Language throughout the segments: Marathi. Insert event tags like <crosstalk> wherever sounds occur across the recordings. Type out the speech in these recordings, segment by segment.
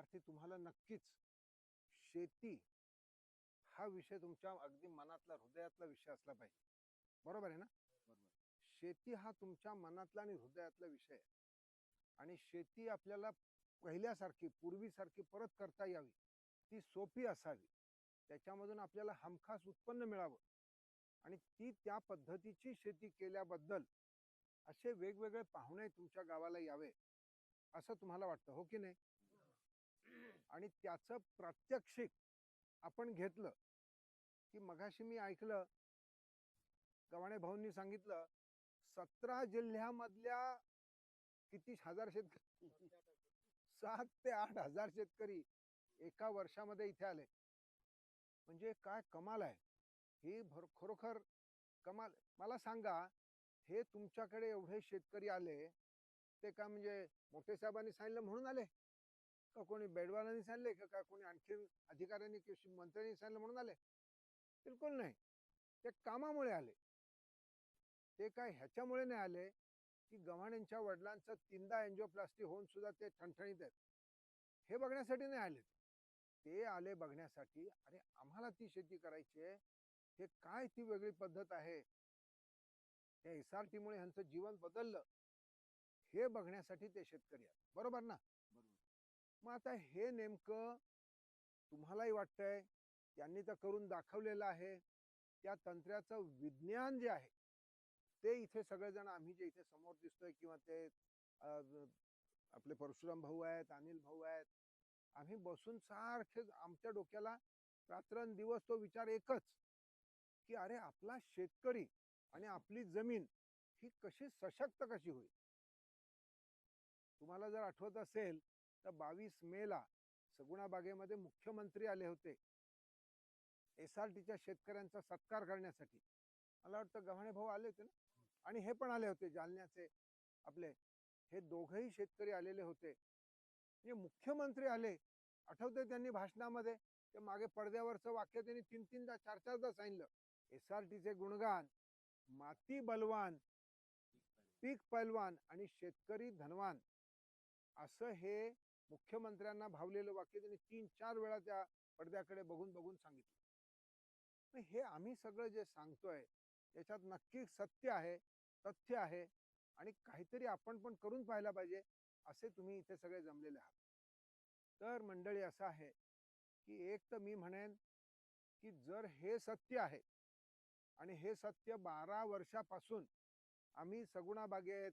अर्थी तुम्हाला नक्कीच शेती हा विषय तुमच्या अगदी मनातला हृदयातला विषय असला पाहिजे. बरोबर आहे ना? शेती हा तुमच्या मनातला आणि हृदयातला विषय आहे. आणि शेती आपल्याला पहिल्यासारखी पूर्वीसारखी परत करता यावी. ती सोपी असावी. त्याच्यामधून आपल्याला हमखास उत्पन्न मिळावं. आणि ती त्या पद्धतीची शेती केल्याबद्दल असे वेगवेगळे पाहुणे तुमच्या गावाला यावे असं तुम्हाला वाटतं हो की नाही? आणि त्याचं प्रात्यक्षिक आपण घेतलं की मगाशी मी ऐकलं. गव्हाणे भाऊंनी सांगितलं सतरा जिल्ह्यामधल्या किती हजार शेतकरी? सात ते आठ हजार शेतकरी एका वर्षामध्ये इथे आले. म्हणजे काय कमाल आहे. ही भर खरोखर कमाल. मला सांगा हे तुमच्याकडे एवढे शेतकरी आले ते का म्हणजे मोठे साहेबांनी सांगितलं म्हणून आले? का कोणी बेडवालांनी सांगले का का कोणी आणखी अधिकाऱ्यांनी किंवा मंत्र्यांनी सांगले म्हणून आले? बिलकुल नाही. ते कामामुळे आले. ते काय ह्याच्यामुळे नाही आले की गव्हाण्यांच्या वडिलांचं तीनदा एन्जिओप्लास्टी होऊन सुद्धा ते ठणठणीत आहेत. हे बघण्यासाठी नाही आले ते आले बघण्यासाठी अरे आम्हाला ती शेती करायची आहे. हे काय ती वेगळी पद्धत आहे? त्या एस आर टीमुळे ह्यांचं जीवन बदललं. हे बघण्यासाठी ते शेतकरी आहेत. बरोबर ना? मग आता हे नेमकं तुम्हालाही वाटतंय त्यांनी तर करून दाखवलेलं आहे. त्या तंत्र्याचं विज्ञान जे आहे ते इथे सगळेजण आम्ही जे इथे समोर दिसतोय किंवा ते आपले परशुराम भाऊ आहेत अनिल भाऊ आहेत आम्ही बसून सारखे आमच्या डोक्याला रात्रंदिवस तो विचार एकच की अरे आपला शेतकरी आणि आपली जमीन ही कशी सशक्त कशी होईल? तुम्हाला जर आठवत असेल तर बावीस मेला सगुणाबागेमध्ये सगुणा बागेमध्ये मुख्यमंत्री आले होते. एस आर टीच्या शेतकऱ्यांचा सत्कार करण्यासाठी. मला वाटतं गव्हाणे भाऊ आले होते ना? आणि हे पण आले होते जालन्याचे आपले. हे दोघही शेतकरी आलेले होते. म्हणजे मुख्यमंत्री आले आठवते त्यांनी भाषणामध्ये? ते मागे पडद्यावरचं वाक्य त्यांनी तीन तीनदा चार चारदा सांगितलं. एस आर टीचे गुणगान माती बलवान पीक पैलवान आणि शेतकरी धनवान. असं हे मुख्यमंत्र्यांना भावलेलं वाक्य त्यांनी तीन चार वेळा त्या पडद्याकडे बघून बघून सांगितलं. हे आम्ही सगळं जे सांगतोय त्याच्यात नक्की सत्य आहे तथ्य आहे आणि काहीतरी आपण पण करून पाहायला पाहिजे असे तुम्ही इथे सगळे जमलेले आहात. तर मंडळी असं आहे की एक तर मी म्हणेन की जर हे सत्य आहे आणि हे सत्य बारा वर्षापासून आम्ही सगुणा बागेत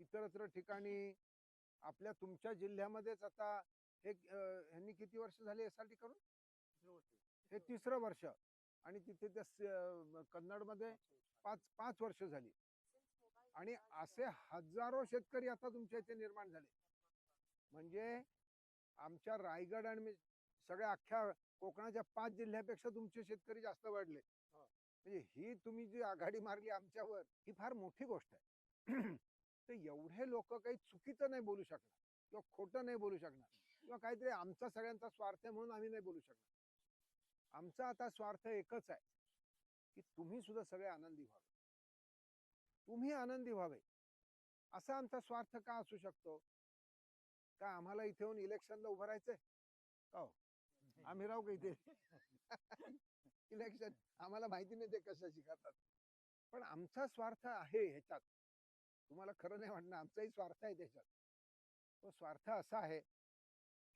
इतरत्र ठिकाणी आपल्या तुमच्या जिल्ह्यामध्येच आता हे ह्यांनी किती वर्ष झाली यासाठी करून? हे तिसरं वर्ष. आणि तिथे त्या कन्नडमध्ये पाच पाच वर्ष झाली. आणि असे हजारो शेतकरी आता तुमच्या इथे निर्माण झाले. म्हणजे आमच्या रायगड आणि सगळ्या अख्ख्या कोकणाच्या पाच जिल्ह्यापेक्षा तुमचे शेतकरी जास्त वाढले. म्हणजे ही तुम्ही जी आघाडी मारली आमच्यावर ही फार मोठी गोष्ट आहे. तर एवढे लोक काही चुकीचं नाही बोलू शकणार किंवा खोटं नाही बोलू शकणार किंवा काहीतरी आमचा सगळ्यांचा स्वार्थ आहे म्हणून आम्ही नाही बोलू शकणार. आमचा आता स्वार्थ एकच आहे की तुम्ही सुद्धा सगळे आनंदी व्हावे. तुम्ही आनंदी व्हावे. असा आमचा स्वार्थ का असू शकतो? का आम्हाला इथे येऊन इलेक्शनला उभं राहायचंय? का हो? आम्ही राहू का इथे? <laughs> इलेक्शन? आम्हाला माहिती नाही ते कशाशी करतात. पण आमचा स्वार्थ आहे ह्याच्यात. तुम्हाला खरं नाही म्हणणं आमचाही स्वार्थ आहे त्याच्यात तो स्वार्थ असा आहे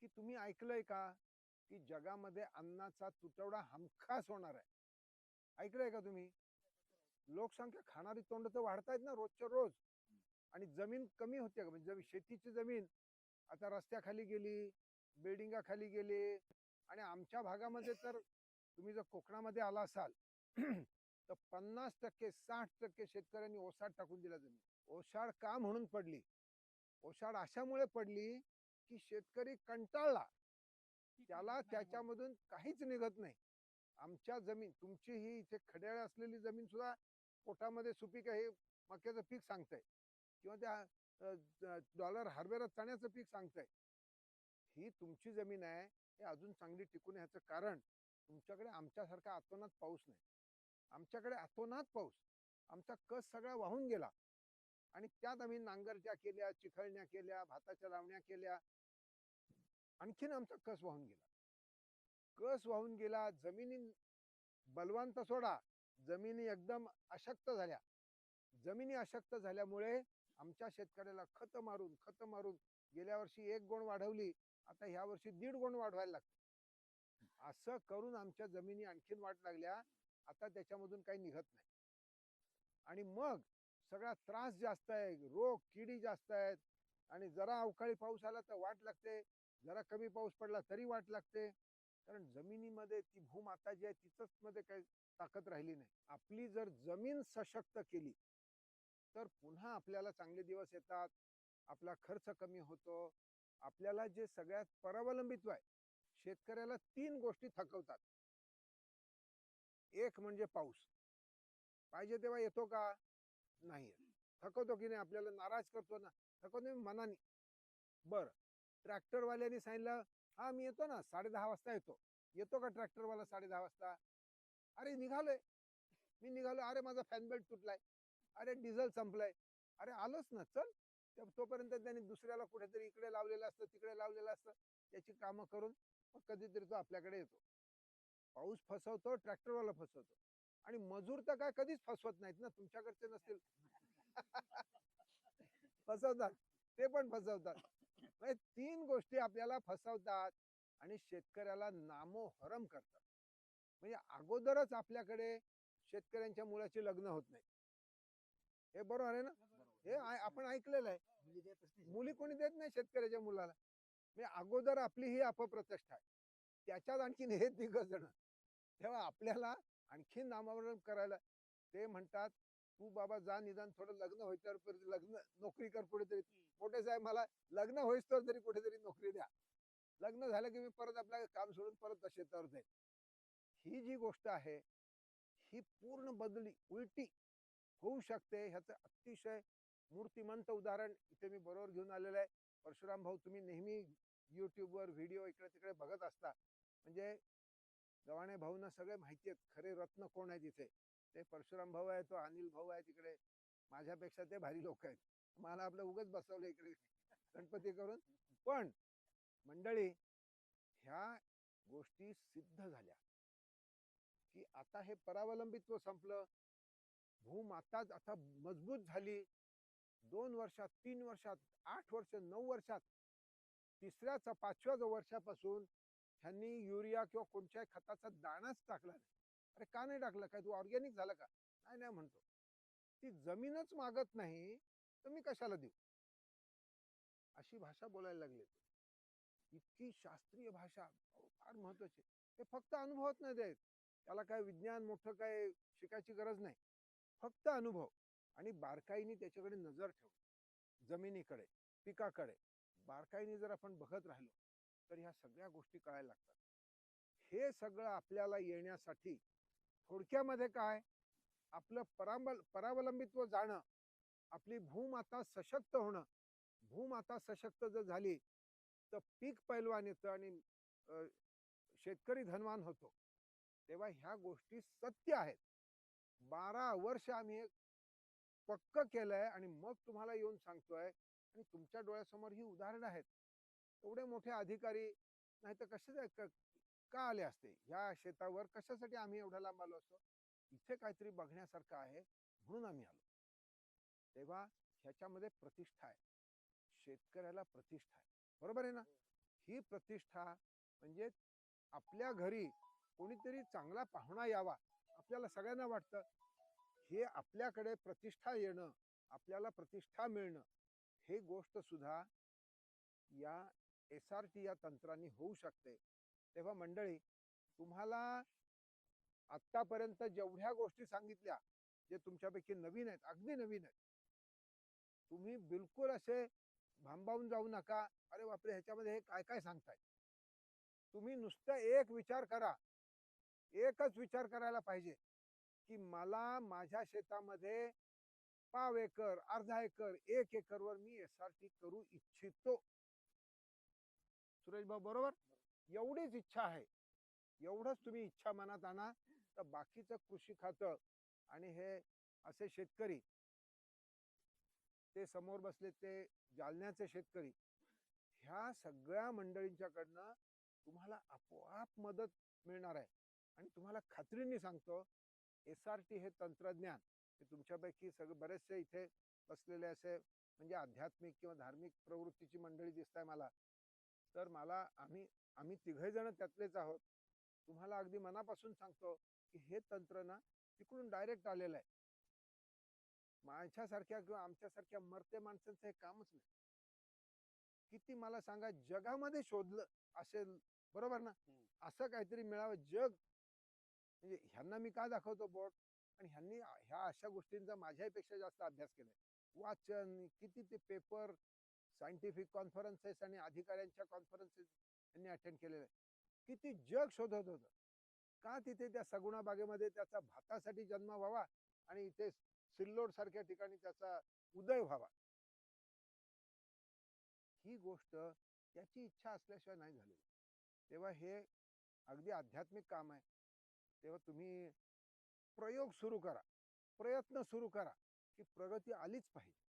की तुम्ही ऐकलंय का की जगामध्ये अन्नाचा तुटवडा हमखास होणार आहे? ऐकलंय का तुम्ही? लोकसंख्या खाणारी तोंड तर वाढतायत ना रोजच्या रोज. आणि जमीन कमी होते का? म्हणजे शेतीची जमीन आता रस्त्याखाली गेली बिल्डिंगा खाली गेली आणि आमच्या भागामध्ये तर तुम्ही जर कोकणामध्ये आला असाल तर पन्नास टक्के साठ टक्के शेतकऱ्यांनी ओसाड टाकून दिला जमीन. ओसाड का म्हणून पडली? ओसाड अशामुळे पडली की शेतकरी कंटाळला. त्याला त्याच्यामधून काहीच निघत नाही. आमच्या जमीन तुमची ही इथे खड्याळ असलेली जमीन सुद्धा पोटामध्ये सुपीक आहे मक्याचं पीक सांगताय. किंवा त्या डॉलर हार्वेर चण्याचं पीक सांगताय. ही तुमची जमीन आहे हे अजून चांगली टिकून ह्याचं कारण तुमच्याकडे आमच्यासारखा अतोनात पाऊस नाही. आमच्याकडे अतोनात पाऊस. आमचा कस सगळा वाहून गेला. आणि त्यात आम्ही नांगरट्या केल्या चिखळण्या केल्या भाताच्या लावण्या केल्या. आणखीन आमचा कस वाहून गेला? कस वाहून गेला? जमिनी बलवंत सोडा. जमिनी एकदम अशक्त झाल्या. जमिनी अशक्त झाल्यामुळे आमच्या शेतकऱ्याला खत मारून खत मारून गेल्या वर्षी एक गुण वाढवली. आता ह्या वर्षी दीड गुण वाढवायला लागते. असं करून आमच्या जमिनी आणखीन वाट लागल्या. आता त्याच्यामधून काही निघत नाही. आणि मग सगळा त्रास जास्त आहे रोग किडी जास्त आहेत. आणि जरा अवकाळी पाऊस आला तर वाट लागते. जरा कमी पाऊस पडला तरी वाट लागते. कारण जमिनीमध्ये ती भूमाता जी आहे तिचंच मध्ये काही ताकद राहिली नाही. आपली जर जमीन सशक्त केली तर पुन्हा आपल्याला चांगले दिवस येतात. आपला खर्च कमी होतो. आपल्याला जे सगळ्यात परावलंबित्व आहे शेतकऱ्याला तीन गोष्टी थकवतात. एक म्हणजे पाऊस. पाहिजे तेव्हा येतो का? नाही थकवतो की नाही आपल्याला नाराज करतो ना थकवतो मनाने. बर. ट्रॅक्टरवाल्याने सांगितलं हा मी येतो ना साडे दहा वाजता येतो. येतो का ट्रॅक्टरवाला साडे दहा वाजता? अरे निघालोय. मी निघालो. अरे माझा फॅन बेल्ट तुटलाय. अरे डिझेल संपलाय. अरे आलोच ना चल. तोपर्यंत त्यांनी दुसऱ्याला कुठेतरी इकडे लावलेलं असतं तिकडे लावलेलं असतं त्याची कामं करून मग कधीतरी तो आपल्याकडे येतो. पाऊस फसवतो ट्रॅक्टरवाला फसवतो. आणि मजूर तर काय कधीच फसवत नाहीत ना तुमच्याकडचे नसतील. <laughs> फसवतात. ते पण फसवतात. म्हणजे तीन गोष्टी आपल्याला फसवतात आणि शेतकऱ्याला नामोहरम करतात. म्हणजे अगोदरच आपल्याकडे शेतकऱ्यांच्या मुलाचे लग्न होत नाही हे बरोबर आहे ना? हे आपण ऐकलेलं आहे. मुली कोणी देत नाही शेतकऱ्याच्या मुलाला. म्हणजे अगोदर आपली ही अपप्रतिष्ठा आहे. त्याच्यात आणखीन हे तिघ जण. तेव्हा आपल्याला आणखीन नामावरण करायला. ते म्हणतात तू बाबा जा निदान थोडं लग्न होईतर लग्न नोकरी कर कुठेतरी. मोठे साहेब मला लग्न होईस तर तरी कुठेतरी नोकरी द्या. लग्न झालं की मी परत आपलं काम सोडून परत शेतावर जाईल ही जी गोष्ट आहे ही पूर्ण बदली उलटी होऊ शकते ह्याचं अतिशय मूर्तिमंत उदाहरण इथे मी बरोबर घेऊन आलेलं आहे. परशुराम भाऊ तुम्ही नेहमी युट्यूबवर व्हिडिओ इकडे तिकडे बघत असता. म्हणजे गव्हाणे भाऊना सगळे माहिती आहेत खरे रत्न कोण आहे तिथे? ते परशुराम भाऊ आहे तो अनिल भाऊ आहे तिकडे. माझ्यापेक्षा ते भारी लोक आहेत. मला आपलं उगच बसवलं इकडे. गणपती करून. पण मंडळी ह्या गोष्टी सिद्ध झाल्या. की आता हे परावलंबित्व संपलं. भूमाताच आता मजबूत झाली. दोन वर्षात तीन वर्षात आठ वर्ष नऊ वर्षात तिसऱ्याचा पाचव्या वर्षापासून ह्यांनी युरिया किंवा कोणत्याही खताचा दाणाच टाकला नाही. अरे का नाही टाकलं? काय तू ऑर्गॅनिक झालं का? नाही नाही म्हणतो. ती जमीनच मागत नाही तर मी कशाला देऊ? अशी भाषा बोलायला लागली इतकी शास्त्रीय भाषा फार महत्वाची. हे फक्त अनुभवत नाही देत त्याला काय विज्ञान मोठं काय शिकायची गरज नाही. फक्त अनुभव आणि बारकाईने त्याच्याकडे नजर ठेवणं. जमिनीकडे पिकाकडे. बारकाईने जर आपण बघत राहिलो तर ह्या सगळ्या गोष्टी कळायला लागतात. हे सगळं आपल्याला येण्यासाठी थोडक्यामध्ये काय? आपलं परांबल परावलंबित्व जाणं आपली भूमाता सशक्त होणं. भूमाता सशक्त जर झाली तर पीक पैलवान येतं आणि शेतकरी धनवान होतो. तेव्हा ह्या गोष्टी सत्य आहेत. बारा वर्ष आम्ही पक्क केलंय आणि मग तुम्हाला येऊन सांगतोय आणि तुमच्या डोळ्यासमोर ही उदाहरणं आहेत. एवढे मोठे अधिकारी नाही तर कसे का आले असते? ह्या शेतावर कशासाठी आम्ही एवढा लांब आलो असतो? इथे काहीतरी बघण्यासारखं आहे म्हणून आम्ही आलो. तेव्हा ह्याच्यामध्ये प्रतिष्ठा आहे. शेतकऱ्याला प्रतिष्ठा आहे. बरोबर आहे ना? ही प्रतिष्ठा म्हणजे आपल्या घरी कोणीतरी चांगला पाहुणा यावा आपल्याला सगळ्यांना वाटतं. हे आपल्याकडे प्रतिष्ठा येणं आपल्याला प्रतिष्ठा मिळणं हे गोष्ट सुद्धा या एस आर टी या तंत्राने होऊ शकते. तेव्हा मंडळी तुम्हाला आतापर्यंत जेवढ्या गोष्टी सांगितल्या जे तुमच्यापैकी नवीन आहेत अगदी नवीन आहेत तुम्ही बिलकुल असे भांबावून जाऊ नका. अरे बापरे ह्याच्यामध्ये हे काय काय सांगताय? तुम्ही नुसतं एक विचार करा. एकच विचार करायला पाहिजे की मला माझ्या शेतामध्ये पाव एकर अर्धा एकर एक एकरवर मी एस आर टी करू इच्छितो. सुरेश भाऊ बरोबर? एवढीच इच्छा आहे. एवढंच तुम्ही इच्छा मनात आणा. तर बाकीचं कृषी खातं आणि हे असे शेतकरी ते समोर बसले ते जालन्याचे शेतकरी ह्या सगळ्या मंडळींच्याकडनं तुम्हाला आपोआप मदत मिळणार आहे. आणि तुम्हाला खात्रीने सांगतो एस आर टी हे तंत्रज्ञान हे तुमच्यापैकी सगळे बरेचसे इथे बसलेले असे म्हणजे आध्यात्मिक किंवा धार्मिक प्रवृत्तीची मंडळी दिसत आहे मला. तर मला आम्ही आम्ही तिघही जण त्यातलेच आहोत. तुम्हाला अगदी मनापासून सांगतो की हे तंत्र ना तिकडून डायरेक्ट आलेलं आहे. माझ्यासारख्या किंवा आमच्यासारख्या मरते माणसांचं हे कामच नाही. किती मला सांगा जगामध्ये शोधलं असेल बरोबर ना? असं काहीतरी मिळावं जग. म्हणजे ह्यांना मी का दाखवतो बोर्ड आणि ह्यांनी ह्या अशा गोष्टींचा माझ्यापेक्षा जास्त अभ्यास केलाय. वाचन किती ते पेपर सायंटिफिक कॉन्फरन्सेस आणि अधिकाऱ्यांच्या कॉन्फरन्सेस यांनी अटेंड केलेले. आहे. किती जग शोधत होतं. का तिथे त्या सगुणा बागेमध्ये त्याचा भातासाठी जन्म व्हावा आणि इथे सिल्लोड सारख्या ठिकाणी त्याचा उदय व्हावा? ही गोष्ट त्याची इच्छा असल्याशिवाय नाही झाली तेव्हा हे अगदी आध्यात्मिक काम आहे. तेव्हा तुम्ही प्रयोग सुरू करा. प्रयत्न सुरू करा की प्रगती आलीच पाहिजे.